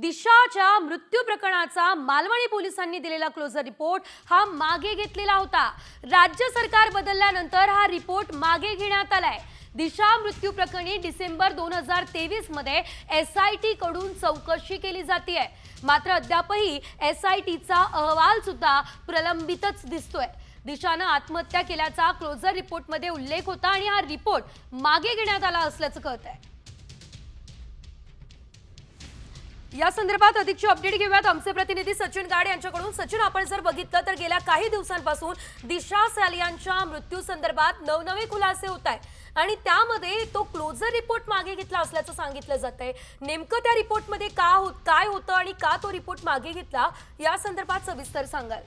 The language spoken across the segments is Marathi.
दिशाच्या मृत्यू प्रकरणाचा मालवणी पोलिसांनी दिलेला क्लोजर रिपोर्ट हा मागे घेतलेला होता. राज्य सरकार बदलल्यानंतर हा रिपोर्ट मागे घेण्यात आलाय. दिशा मृत्यू प्रकरणी डिसेंबर दोन हजार तेवीसमध्ये एस आय टी कडून चौकशी केली जाते मात्र अद्यापही एस आय टीचा अहवाल सुद्धा प्रलंबितच दिसतोय. दिशानं आत्महत्या केल्याचा क्लोजर रिपोर्टमध्ये उल्लेख होता आणि हा रिपोर्ट मागे घेण्यात आला असल्याचं कळत आहे या संदर्भात अधिकची अपडेट घेऊयात. आमचे प्रतिनिधी सचिन गाड यांच्याकडून. सचिन आपण जर बघितलं तर गेल्या काही दिवसांपासून दिशा सालियांच्या मृत्यू संदर्भात नवनवे खुलासे होत आहे आणि त्यामध्ये तो क्लोजर रिपोर्ट मागे घेतला असल्याचं सांगितलं जात आहे. नेमकं त्या रिपोर्टमध्ये का होत काय होतं आणि का तो रिपोर्ट मागे घेतला? या संदर्भात सविस्तर सांगाल.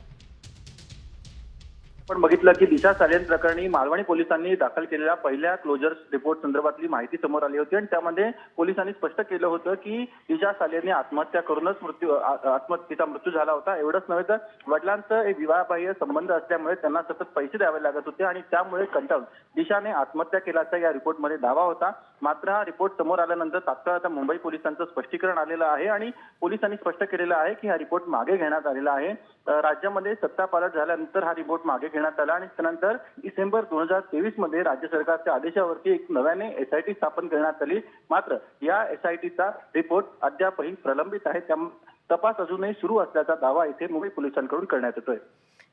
आपण बघितलं की दिशा सालियन प्रकरणी मालवणी पोलिसांनी दाखल केलेल्या पहिल्या क्लोजर रिपोर्ट संदर्भातली माहिती समोर आली होती. आणि त्यामध्ये पोलिसांनी स्पष्ट केलं होतं की दिशा सालियनने आत्महत्या करूनच मृत्यू आत्महत्येचा मृत्यू झाला होता. एवढंच नव्हे तर वडिलांचं एक विवाहबाह्य संबंध असल्यामुळे त्यांना सतत पैसे द्यावे लागत होते. आणि त्यामुळे कंटाळून दिशाने आत्महत्या केल्याचा या रिपोर्टमध्ये दावा होता. मात्र हा रिपोर्ट समोर आल्यानंतर तात्काळ आता मुंबई पोलिसांचं स्पष्टीकरण आलेलं आहे आणि पोलिसांनी स्पष्ट केलेलं आहे की हा रिपोर्ट मागे घेण्यात आलेला आहे. राज्यामध्ये सत्ता पालट झाल्यानंतर हा रिपोर्ट मागे घेण्यात आला आणि त्यानंतर डिसेंबर दोन हजार तेवीसमध्ये राज्य सरकारच्या आदेशावरती एक नव्याने एसआयटी स्थापन करण्यात आली. मात्र या एसआयटीचा रिपोर्ट अद्यापही प्रलंबित आहे. त्यामुळे तपास अजूनही सुरू असल्याचा दावा इथे मुंबई पोलिसांकडून करण्यात येतोय.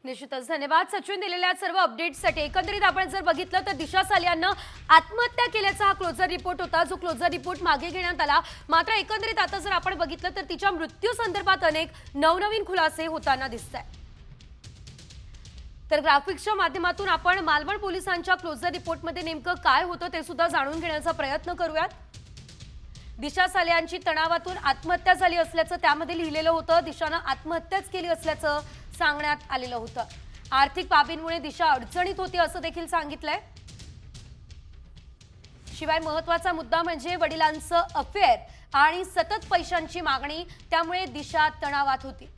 निश्चितच धन्यवाद. सचिन दिलेल्या सर्व अपडेट्ससाठी एकंदरीत आपण जर बघितलं तर दिशा सालियानं आत्महत्या केल्याचा हा क्लोजर रिपोर्ट होता. जो क्लोजर रिपोर्ट मागे घेण्यात आला. मात्र एकंदरीत आता जर आपण बघितलं तर तिच्या मृत्यू संदर्भात अनेक नवनवीन खुलासे होताना दिसत तर ग्राफिक्सच्या माध्यमातून आपण मालवण पोलिसांच्या क्लोजर रिपोर्टमध्ये नेमकं काय होतं ते सुद्धा जाणून घेण्याचा प्रयत्न करूयात. दिशा सालियांची तणावातून आत्महत्या झाली असल्याचं त्यामध्ये लिहिलेलं होतं. दिशानं आत्महत्याच केली असल्याचं सांगण्यात आलेलं होतं. आर्थिक बाबींमुळे दिशा अडचणीत होती असं देखील सांगितलंय. शिवाय महत्त्वाचा मुद्दा म्हणजे वडिलांचं अफेअर आणि सतत पैशांची मागणी त्यामुळे दिशा तणावात होती.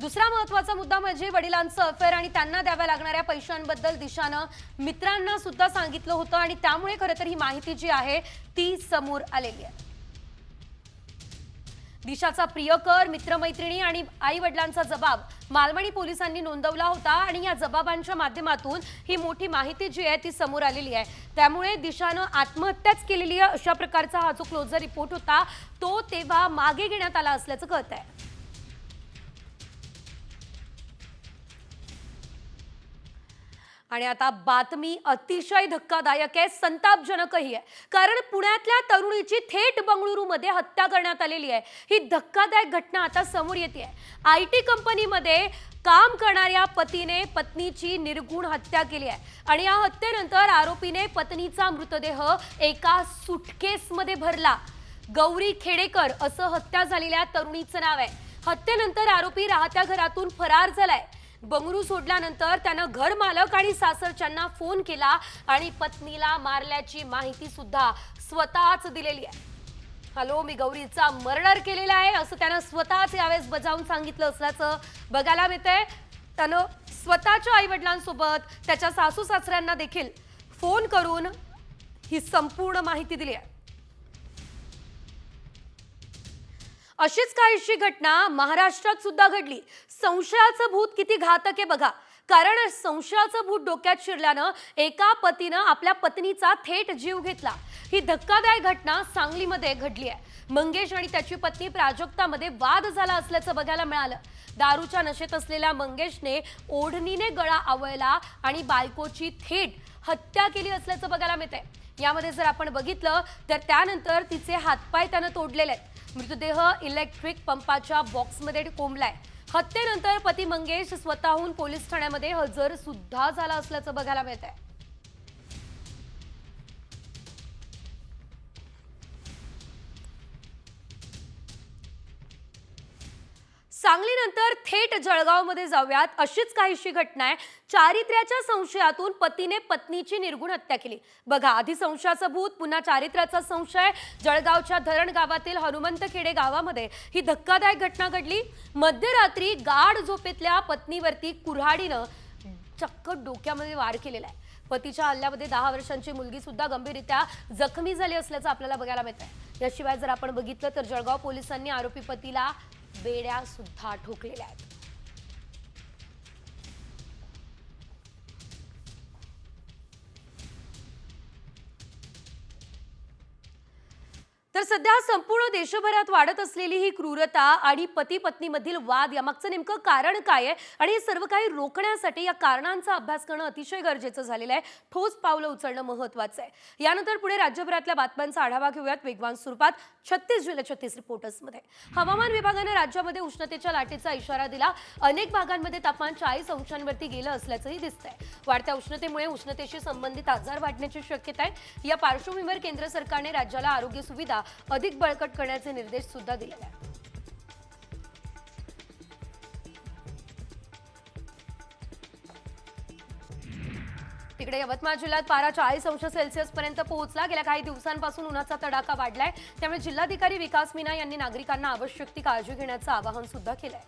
दुसरा महत्त्वाचा मुद्दा म्हणजे वडिलांचं अफेअर आणि त्यांना द्याव्या लागणाऱ्या पैशांबद्दल दिशानं मित्रांना सुद्धा सांगितलं होतं आणि त्यामुळे खरं तर ही माहिती जी आहे ती समोर आलेली आहे. दिशाचा प्रियकर मित्रमैत्रिणी आणि आई वडिलांचा जबाब मालवणी पोलिसांनी नोंदवला होता आणि या जबाबांच्या माध्यमातून ही मोठी माहिती जी आहे ती समोर आलेली आहे. त्यामुळे दिशानं आत्महत्याच केलेली आहे अशा प्रकारचा हा जो क्लोजर रिपोर्ट होता तो तेव्हा मागे घेण्यात आला असल्याचं कळत आहे आणि आता बातमी अतिशय धक्कादायक आहे संतापजनकही आहे. कारण पुण्यातल्या तरुणीची थेट बंगळुरूमध्ये हत्या करण्यात आलेली आहे. ही धक्कादायक घटना आता समोर येते आय टी कंपनीमध्ये काम करणाऱ्या पतीने पत्नीची निर्गुण हत्या केली आहे. आणि या हत्येनंतर आरोपीने पत्नीचा मृतदेह एका सुटकेसमध्ये भरला. गौरी खेडेकर असं हत्या झालेल्या तरुणीचं नाव आहे. हत्येनंतर आरोपी राहत्या घरातून फरार झालाय. बंगरू सोडल्यानंतर त्यानं घर मालक आणि सासरच्यांना फोन केला आणि पत्नीला मारल्याची माहिती सुद्धा स्वतःच दिलेली आहे. हॅलो मी गौरीचा मर्डर केलेला आहे असं त्यानं स्वतःच यावेळेस बजावून सांगितलं असल्याचं बघायला मिळतंय. त्यानं स्वतःच्या आई वडिलांसोबत त्याच्या सासू सासऱ्यांना देखील फोन करून ही संपूर्ण माहिती दिली आहे. अशीच काहीशी घटना महाराष्ट्रात सुद्धा घडली. संशयाचं भूत किती घातक आहे बघा. कारण संशयाचं भूत डोक्यात शिरल्यानं एका पतीनं आपल्या पत्नीचा थेट जीव घेतला. ही धक्कादायक घटना सांगलीमध्ये घडली आहे. मंगेश आणि त्याची पत्नी प्राजक्तामध्ये वाद झाला असल्याचं बघायला मिळालं. दारूच्या नशेत असलेल्या मंगेशने ओढणीने गळा आवळला आणि बायकोची थेट हत्या केली असल्याचं बघायला मिळतंय. यामध्ये जर आपण बघितलं तर त्यानंतर तिचे हातपाय त्यानं तोडलेले आहेत. मृतदेह इलेक्ट्रिक पंपाच्या बॉक्समध्ये कोंबलाय. हत्येनंतर पती मंगेश स्वतःहून पोलीस ठाण्यामध्ये हजर सुद्धा झाला असल्याचं बघायला मिळत आहे सांगलीनंतर थेट जळगावमध्ये जाऊयात. अशीच काहीशी घटना आहे. चारित्र्याच्या संशयातून पतीने पत्नीची निर्गुण हत्या केली. बघा आधी संशयाचं भूत पुन्हा चारित्र्याचा संशय. जळगावच्या धरण गावातील हनुमंत खेडे गावामध्ये ही धक्कादायक घटना घडली. मध्यरात्री गाढ झोपेतल्या पत्नीवरती कुऱ्हाडीनं चक्क डोक्यामध्ये वार केलेला आहे. पतीच्या हल्ल्यामध्ये दहा वर्षांची मुलगी सुद्धा गंभीररित्या जखमी झाली असल्याचं आपल्याला बघायला मिळत आहे याशिवाय जर आपण बघितलं तर जळगाव पोलिसांनी आरोपी पतीला बेड्या सुद्धा ठोकलेल्या आहेत. तर सध्या संपूर्ण देशभरात वाढत असलेली ही क्रूरता आणि पती पत्नीमधील वाद यामागचं नेमकं कारण काय आहे? आणि हे सर्व काही रोखण्यासाठी या कारणांचा अभ्यास करणं अतिशय गरजेचं झालेलं आहे. ठोस पावलं उचलणं महत्वाचं आहे. यानंतर पुढे राज्यभरातल्या बातम्यांचा आढावा घेऊयात. वेगवान स्वरूपात छत्तीस जुलै छत्तीस रिपोर्टर्समध्ये हवामान विभागानं राज्यामध्ये उष्णतेच्या लाटेचा इशारा दिला. अनेक भागांमध्ये तापमान चाळीस अंशांवरती गेलं असल्याचंही दिसतंय. वाढत्या उष्णतेमुळे उष्णतेशी संबंधित आजार वाढण्याची शक्यता आहे या पार्श्वभूमीवर केंद्र सरकारने राज्याला आरोग्य सुविधा अधिक बळकट करण्याचे निर्देश सुद्धा दिलेले आहेत. इकडे यवतमाळ जिल्ह्यात पारा चाळीस अंश सेल्सिअस पर्यंत पोहोचला. गेल्या काही दिवसांपासून उन्हाचा तडाखा वाढलाय. त्यामुळे जिल्हाधिकारी विकास मीना यांनी नागरिकांना आवश्यक ती काळजी घेण्याचं आवाहन सुद्धा केलंय.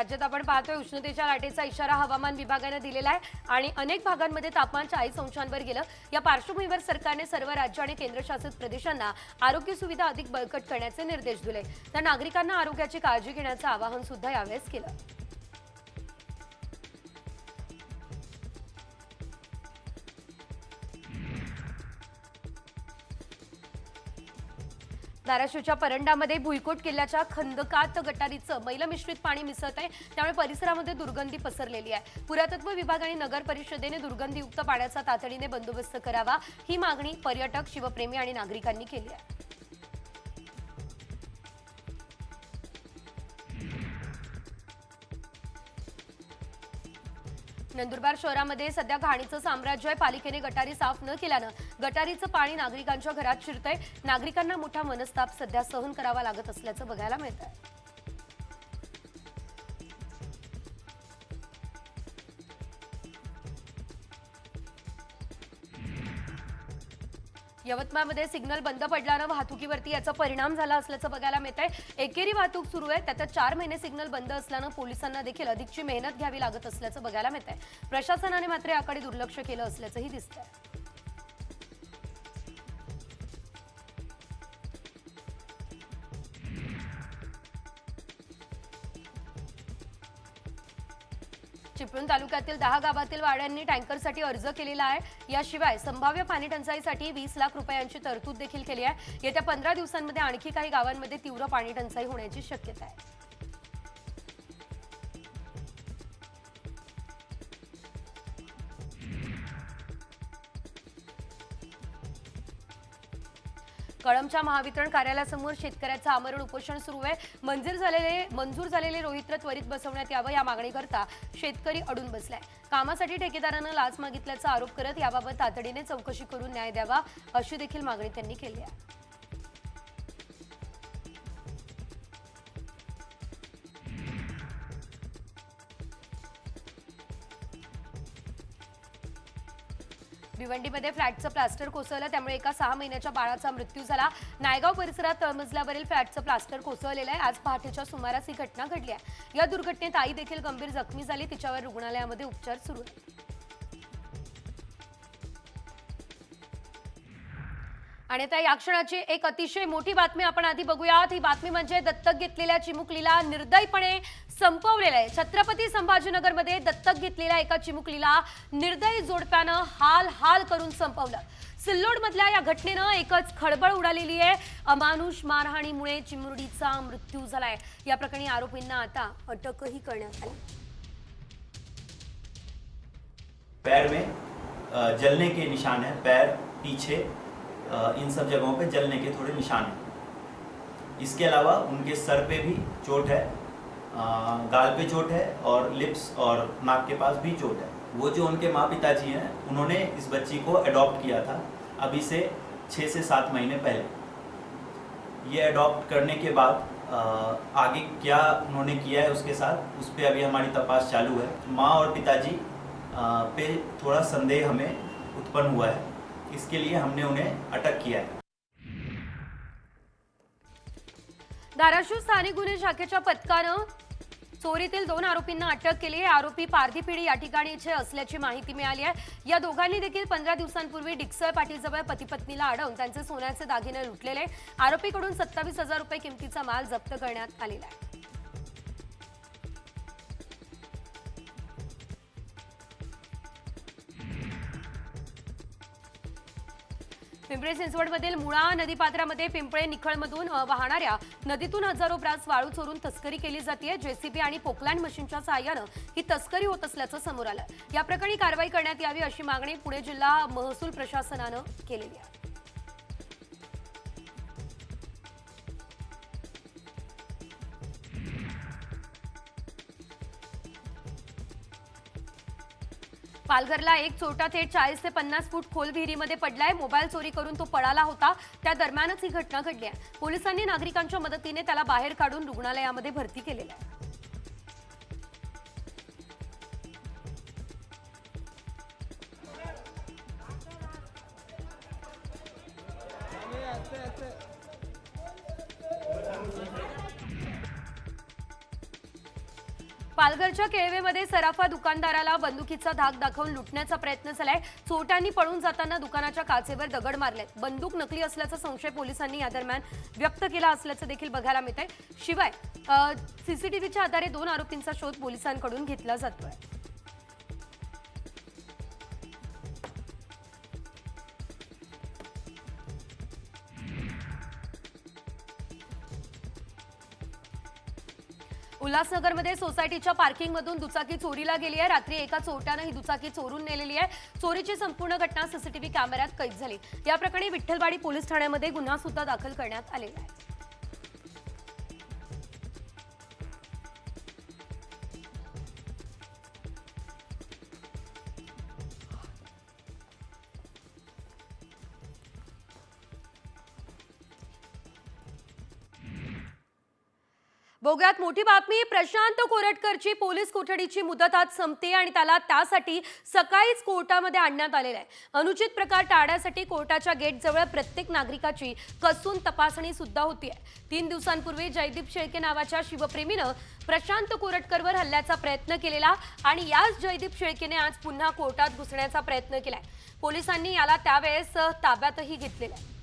राज्यात आपण पाहतोय उष्णतेच्या लाटेचा इशारा हवामान विभागानं दिलेला आहे आणि अनेक भागांमध्ये तापमान चाळीस अंशांवर गेलं. या पार्श्वभूमीवर सरकारने सर्व राज्य आणि केंद्रशासित प्रदेशांना आरोग्य सुविधा अधिक बळकट करण्याचे निर्देश दिले. तर नागरिकांना आरोग्याची काळजी घेण्याचं आवाहन सुद्धा यावेळेस केलं. धाराशिवच्या परंडामध्ये भुईकोट किल्ल्याच्या खंदकात गटारीचं मैलमिश्रित पाणी मिसळत आहे. त्यामुळे परिसरामध्ये दुर्गंधी पसरलेली आहे. पुरातत्व विभाग आणि नगर परिषदेने दुर्गंधीयुक्त पाण्याचा तातडीने बंदोबस्त करावा. ही मागणी पर्यटक शिवप्रेमी आणि नागरिकांनी केली आहे. नंदुरबार शहरामध्ये सध्या घाणीचं साम्राज्य आहे. पालिकेने गटारी साफ न केल्यानं गटारीचं पाणी नागरिकांच्या घरात शिरतंय. नागरिकांना मोठा मनस्ताप सध्या सहन करावा लागत असल्याचं बघायला मिळत आहे यवतमाळमध्ये सिग्नल बंद पडल्यानं वाहतुकीवरती याचा परिणाम झाला असल्याचं बघायला मिळत आहे एकेरी वाहतूक सुरू आहे. त्याच्यात चार महिने सिग्नल बंद असल्यानं पोलिसांना देखील अधिकची मेहनत घ्यावी लागत असल्याचं बघायला मिळत आहे प्रशासनाने मात्र याकडे दुर्लक्ष केलं असल्याचंही दिसतंय. तालुक्यातील दहा गावातील वाड्यांनी टँकरसाठी अर्ज केलेला आहे. याशिवाय संभाव्य पाणी टंचाईसाठी वीस लाख रुपयांची तरतूद देखील केली आहे. येत्या पंधरा दिवसांमध्ये आणखी काही गावांमध्ये तीव्र पाणी टंचाई होण्याची शक्यता आहे. कळमच्या महावितरण कार्यालयासमोर शेतकऱ्याचं आमरण उपोषण सुरू आहे. मंजूर झालेले मंजूर झालेले रोहित्र त्वरित बसवण्यात यावं या मागणीकरता शेतकरी अडून बसलाय. कामासाठी ठेकेदारानं लाच मागितल्याचा आरोप करत याबाबत तातडीने चौकशी करून न्याय द्यावा अशी देखील मागणी त्यांनी केली आहे. भिवंडीमध्ये फ्लॅटचं प्लास्टर कोसळलं. त्यामुळे एका सहा महिन्याच्या बाळाचा मृत्यू झाला. नायगाव परिसरात तळमजल्यावरील फ्लॅटचं प्लास्टर कोसळलेलं आहे. आज पहाटेच्या सुमारास ही घटना घडली आहे. या दुर्घटनेत आई देखील गंभीर जखमी झाली. तिच्यावर रुग्णालयामध्ये उपचार सुरू. आहेत आणि आता या क्षणाची एक अतिशय मोठी बातमी आपण आधी बघूयात. ही बातमी म्हणजे दत्तक घेतलेल्या चिमुकलीला निर्दयीपणे संपवलेलं आहे. छत्रपती संभाजीनगरमध्ये दत्तक घेतलेल्या एका चिमुकलीला निर्दयी जोडप्यानं हाल हाल करून संपवलं. सिल्लोडमधल्या या घटनेनं एकच खळबळ उडालेली आहे. अमानुष मारहाणीमुळे चिमुरडीचा मृत्यू झालाय. या प्रकरणी आरोपींना आता अटकही करण्यात आली. पैर में जलने के निशान है पैर पीछे इन सब जगहों पे जलने के थोड़े निशान हैं। इसके अलावा उनके सर पे भी चोट है। गाल पे चोट है और लिप्स और नाक के पास भी चोट है। वो जो उनके माँ पिताजी हैं, उन्होंने इस बच्ची को अडॉप्ट किया था अभी से छः से सात महीने पहले। ये अडॉप्ट करने के बाद आगे क्या उन्होंने किया है उसके साथ, उस पर अभी हमारी तपास चालू है। माँ और पिताजी पे थोड़ा संदेह हमें उत्पन्न हुआ है। इसके लिए हमने उन्हें अटक किया है। धाराशिव स्थानिक गुन्हे शाखेच्या पथकानं चोरीतील दोन आरोपींना अटक केली आहे. आरोपी पारधीपिढी या ठिकाणीचे असल्याची माहिती मिळाली आहे. या दोघांनी देखील पंधरा दिवसांपूर्वी डिक्सळ पाटीजवळ पती पत्नीला अडवून त्यांचे सोन्याचे दागिने लुटलेले. आरोपीकडून सत्तावीस हजार रुपये किमतीचा माल जप्त करण्यात आलेला आहे. पिंपरी चिंचवडमधील मुळा नदीपात्रामध्ये पिंपळे निखळमधून वाहणाऱ्या नदीतून हजारो ब्रास वाळू चोरून तस्करी केली जाते जेसीबी आणि पोकलँड मशीनच्या सहाय्यानं ही तस्करी होत असल्याचं समोर आलं. या प्रकरणी कारवाई करण्यात यावी अशी मागणी पुणे जिल्हा महसूल प्रशासनानं केलेली आहे. पालघरला एक चोरटा थेट चाळीस ते पन्नास फूट खोल विहिरीमध्ये पडलाय. मोबाईल चोरी करून तो पळाला होता. त्या दरम्यानच ही घटना घडली आहे. पोलिसांनी नागरिकांच्या मदतीने त्याला बाहेर काढून रुग्णालयामध्ये भरती केलेलं आहे. केळवेमध्ये सराफा दुकानदाराला बंदुकीचा धाक दाखवून लुटण्याचा प्रयत्न झालाय. चोरट्यांनी पळून जाताना दुकानाच्या काचेवर दगड मारलेत. बंदूक नकली असल्याचा संशय पोलिसांनी या दरम्यान व्यक्त केला असल्याचं देखील बघायला मिळत आहे शिवाय सीसीटीव्हीच्या आधारे दोन आरोपींचा शोध पोलिसांकडून घेतला जातोय. उल्हासनगरमध्ये सोसायटीच्या पार्किंगमधून दुचाकी चोरीला गेली आहे. रात्री एका चोरट्यानं ही दुचाकी चोरून नेलेली आहे. चोरीची संपूर्ण घटना सीसीटीव्ही कॅमेऱ्यात कैद झाली. या प्रकरणी विठ्ठलवाडी पोलीस ठाण्यामध्ये गुन्हा सुद्धा दाखल करण्यात आलेला आहे. बघूयात मोठी बातमी प्रशांत कोरटकरची पोलीस कोठडीची मुदत आज संपते आणि त्याला त्यासाठी सकाळीच कोर्टामध्ये आणण्यात आलेलं आहे. अनुचित प्रकार टाळण्यासाठी कोर्टाच्या गेटजवळ प्रत्येक नागरिकाची कसून तपासणी सुद्धा आहे तीन दिवसांपूर्वी जयदीप शेळके नावाच्या शिवप्रेमीनं प्रशांत कोरटकरवर हल्ल्याचा प्रयत्न केलेला आणि याच जयदीप शेळकेने आज पुन्हा कोर्टात घुसण्याचा प्रयत्न केलाय. पोलिसांनी याला त्यावेळेस ताब्यातही घेतलेलं आहे.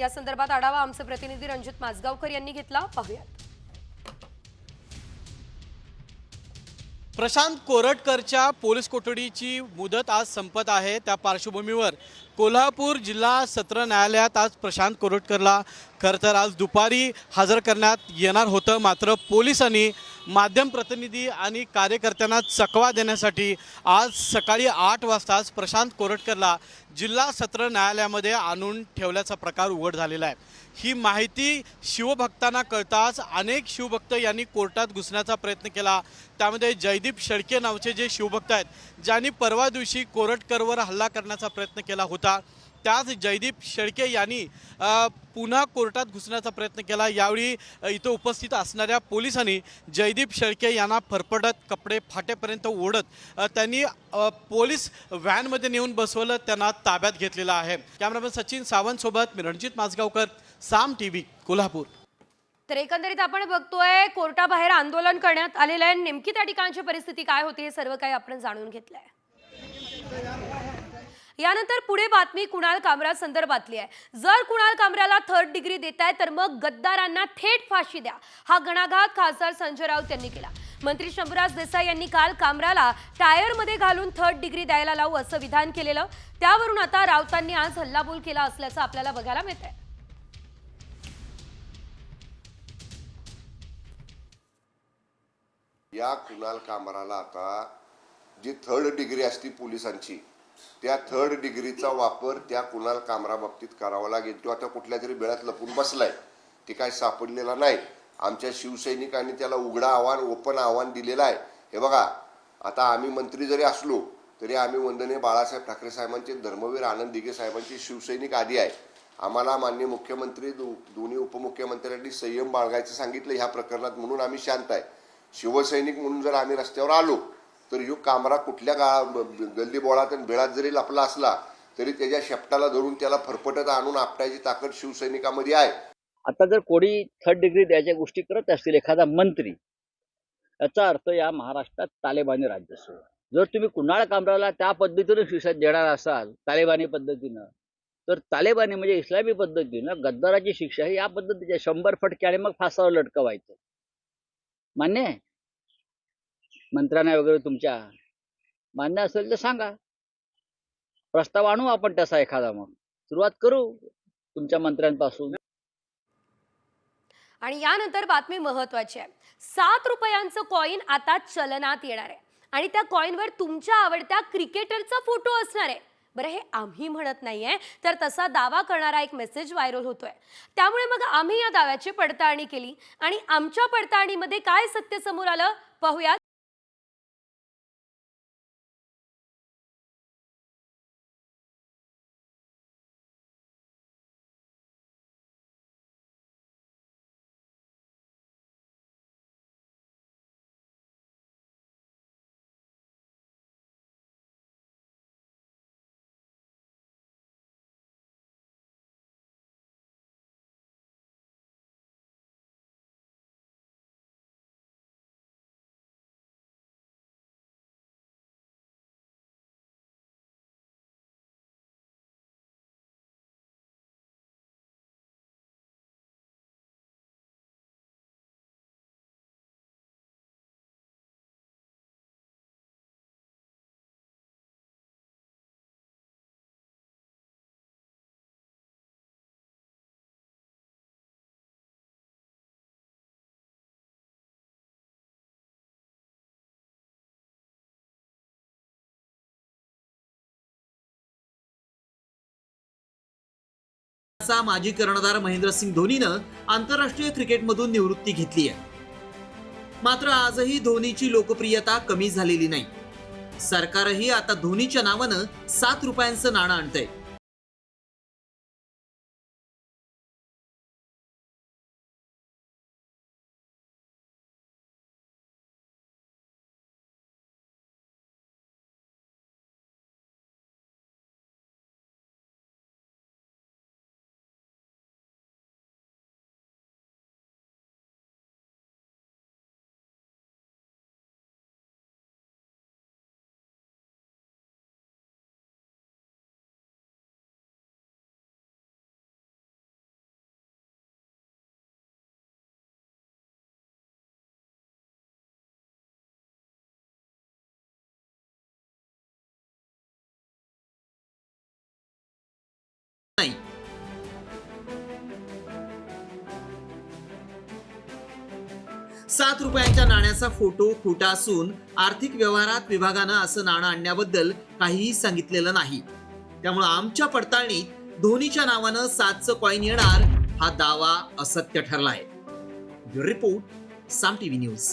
या संदर्भात आढावा आमचे प्रतिनिधी रणजित माजगावकर यांनी घेतला. पाहूयात. प्रशांत कोरटकरच्या पोलीस कोठडीची मुदत आज संपत आहे. त्या पार्श्वभूमीवर कोल्हापूर जिल्हा सत्र न्यायालयात आज प्रशांत कोरटकरला खरं तर आज दुपारी हजर करण्यात येणार होतं. मात्र पोलिसांनी माध्यम प्रतिनिधी आणि कार्यकर्त्यांना चकवा देण्यासाठी आज सकाळी आठ वाजताच प्रशांत कोरटकरला जिल्हा सत्र न्यायालयामध्ये आणून ठेवल्याचा प्रकार उघड झालेला आहे. ही माहिती शिवभक्तांना कळताच अनेक शिवभक्त यांनी कोर्टात घुसण्याचा प्रयत्न केला. त्यामध्ये जयदीप शेळके नावचे जे शिवभक्त आहेत ज्यांनी परवा दिवशी कोरटकरवर हल्ला करण्याचा प्रयत्न केला होता. त्याच जयदीप शेळके यांनी पुन्हा कोर्टात घुसण्याचा प्रयत्न केला. यावेळी इथं उपस्थित असणाऱ्या पोलिसांनी जयदीप शेळके यांना फरफडत कपडे फाटेपर्यंत ओढत त्यांनी पोलीस व्हॅनमध्ये नेऊन बसवलं त्यांना ताब्यात घेतलेलं आहे. कॅमेरामॅन सचिन सावंतसोबत मी रणजित माजगावकर साम टी व्ही कोल्हापूर. तर एकंदरीत आपण बघतोय कोर्टाबाहेर आंदोलन करण्यात आलेलं आहे. नेमकी त्या ठिकाणची परिस्थिती काय होती हे सर्व काही आपण जाणून घेतलंय. यानंतर पुढे बातमी कुणाल कामरा संदर्भातली आहे. जर कुणाल कामराला थर्ड डिग्री देत आहे तर मग गद्दारांना थेट फाशी द्या. हा घणाघात खासदार संजय राऊत यांनी केला. मंत्री शंभूराज देसाई यांनी काल कामराला टायरमध्ये घालून थर्ड डिग्री द्यायला लावू असं विधान केलेलं. त्यावरून आता राऊतांनी आज हल्लाबोल केला असल्याचं आपल्याला बघायला मिळत आहे या कुणाल कामराला आता जी थर्ड डिग्री असती पोलिसांची त्या थर्ड डिग्रीचा वापर त्या कुणाल कामरा बाबतीत करावा लागेल. किंवा त्या कुठल्या तरी बेळात लपून बसलाय. ते काय सापडलेला नाही. आमच्या शिवसैनिकांनी त्याला उघडा आव्हान ओपन आव्हान दिलेलं आहे. हे बघा आता आम्ही मंत्री जरी असलो तरी आम्ही वंदने बाळासाहेब ठाकरे साहेबांचे धर्मवीर आनंद दिघे साहेबांचे शिवसैनिक आधी आहे. आम्हाला मान्य मुख्यमंत्री दो दोन्ही उपमुख्यमंत्र्यांनी संयम बाळगायचं सांगितलं ह्या प्रकरणात म्हणून आम्ही शांत आहे. शिवसैनिक म्हणून जर आम्ही रस्त्यावर आलो तर ह्यो कामरा कुठल्या गा गल्ली बोळात आणि बिळात जरी लपला असला तरी त्याच्या शेपटाला धरून त्याला फरफटत आणून आपटायची ताकद शिवसैनिकामध्ये आहे. आता जर कोणी थर्ड डिग्री द्यायच्या गोष्टी करत असतील एखादा मंत्री याचा अर्थ या महाराष्ट्रात तालेबानी राज्य सुरू जर तुम्ही कुणाळ कामराला त्या पद्धतीनं शिक्षा देणार असाल तालेबानी पद्धतीनं तर तालेबानी म्हणजे इस्लामी पद्धतीनं गद्दाराची शिक्षा ही या पद्धतीच्या शंभर फटके आणि मग फासावर लटकवायचं. मान्य आहे? मंत्र्यांना वगैरे तुमच्या. मान्य असेल तर सांगा. प्रस्ताव आणू आपण तसा एखादा मग. सुरुवात करू तुमच्या मंत्र्यांपासून. आणि यानंतर बातमी महत्वाची आहे. सात रुपयांचं कॉईन आता चलनात येणार आहे. आणि त्या कॉईनवर तुमच्या आवडत्या क्रिकेटरचा फोटो असणार आहे. बरं हे आम्ही म्हणत नाहीये. तर तसा दावा करणारा एक मेसेज व्हायरल होतोय. त्यामुळे मग आम्ही या दाव्याची पडताळणी केली. आणि आमच्या पडताळणीमध्ये काय सत्य समोर आलं? पाहूयात. भारताचा माजी कर्णधार महेंद्रसिंग धोनीनं आंतरराष्ट्रीय क्रिकेटमधून निवृत्ती घेतली आहे. मात्र आजही धोनीची लोकप्रियता कमी झालेली नाही. सरकारही आता धोनीच्या नावानं सात रुपयांचं नाणं आणतंय. सात रुपयांच्या नाण्याचा फोटो खोटा असून आर्थिक व्यवहारात विभागानं असं नाणं आणण्याबद्दल काहीही सांगितलेलं नाही. त्यामुळे आमच्या पडताळणीत धोनीच्या नावानं सातचं कॉईन येणार हा दावा असत्य ठरला आहे रिपोर्ट साम टीव्ही न्यूज.